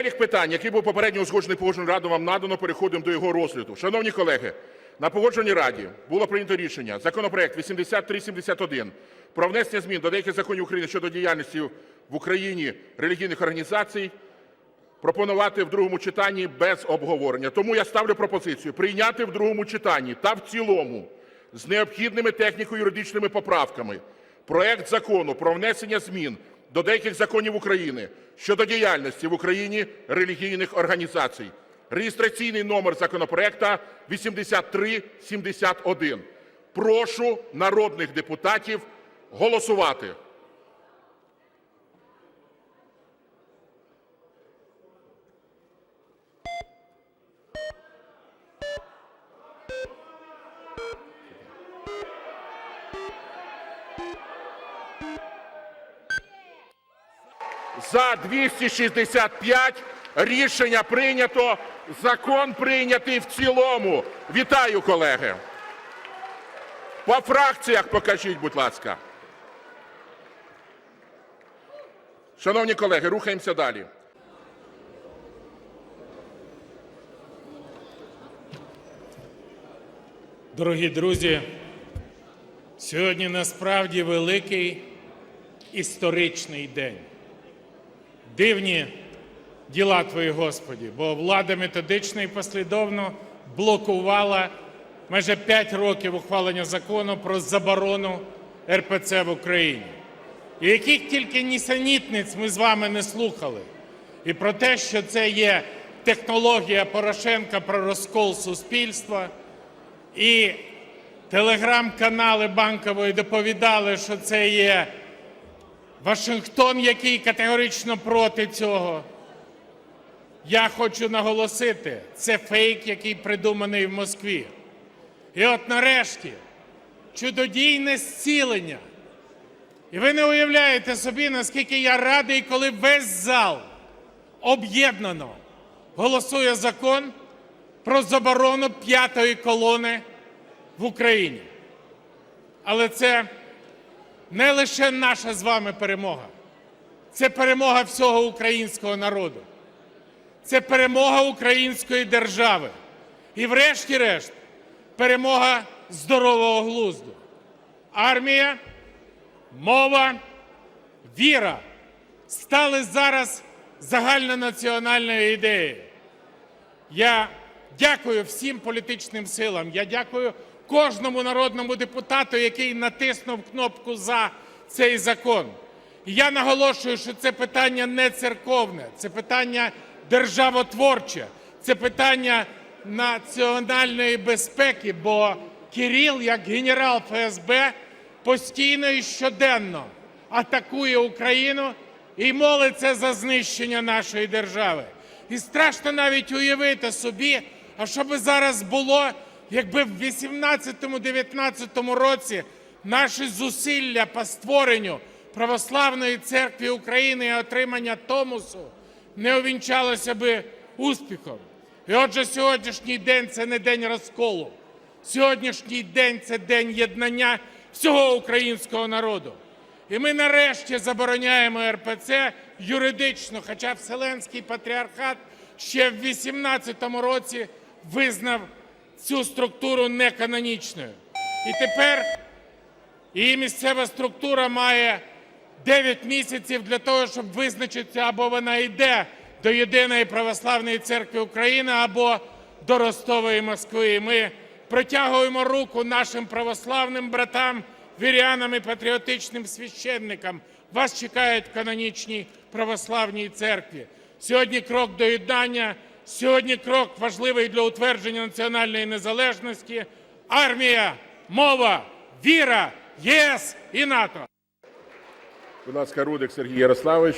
Перелік питань, який був попередньо узгоджений Погоджувальною радою, вам надано, переходимо до його розгляду. Шановні колеги, на Погоджувальній раді було прийнято рішення законопроект 8371 про внесення змін до деяких законів України щодо діяльності в Україні релігійних організацій пропонувати в другому читанні без обговорення. Тому я ставлю пропозицію прийняти в другому читанні та в цілому з необхідними техніко-юридичними поправками проект Закону про внесення змін до деяких законів України щодо діяльності в Україні релігійних організацій. Реєстраційний номер законопроекту 8371. Прошу народних депутатів голосувати. За 265 рішення прийнято. Закон прийнятий в цілому. Вітаю, колеги. По фракціях покажіть, будь ласка. Шановні колеги, рухаємося далі. Дорогі друзі, сьогодні насправді великий історичний день. Дивні діла Твої, Господі, бо влада методично і послідовно блокувала майже 5 років ухвалення закону про заборону РПЦ в Україні. І яких тільки нісенітниць ми з вами не слухали. І про те, що це є технологія Порошенка про розкол суспільства, і телеграм-канали Банкової доповідали, що це є Вашингтон, який категорично проти цього. Я хочу наголосити, це фейк, який придуманий в Москві. І от нарешті чудодійне зцілення. І ви не уявляєте собі, наскільки я радий, коли весь зал об'єднано голосує закон про заборону п'ятої колони в Україні. Але це не лише наша з вами перемога, це перемога всього українського народу, це перемога української держави. І, врешті-решт, перемога здорового глузду. Армія, мова, віра стали зараз загальнонаціональною ідеєю. Я дякую всім політичним силам. Я дякую кожному народному депутату, який натиснув кнопку за цей закон. І я наголошую, що це питання не церковне, це питання державотворче, це питання національної безпеки, бо Кирил, як генерал ФСБ, постійно і щоденно атакує Україну і молиться за знищення нашої держави. І страшно навіть уявити собі, а що би зараз було, якби в 18-19 році наші зусилля по створенню Православної церкви України і отримання Томосу не увінчалося би успіхом. І отже, сьогоднішній день це не день розколу. Сьогоднішній день це день єднання всього українського народу. І ми нарешті забороняємо РПЦ юридично, хоча Вселенський патріархат ще в 18-му році визнав цю структуру неканонічною. І тепер її місцева структура має 9 місяців для того, щоб визначитися, або вона йде до Єдиної православної церкви України, або до Ростової Москви. Ми протягуємо руку нашим православним братам, вірянам і патріотичним священникам. Вас чекають в канонічній православній церкві. Сьогодні крок до єднання, сьогодні крок важливий для утвердження національної незалежності. Армія, мова, віра, ЄС і НАТО. Будь ласка, Рудик Сергій Ярославович.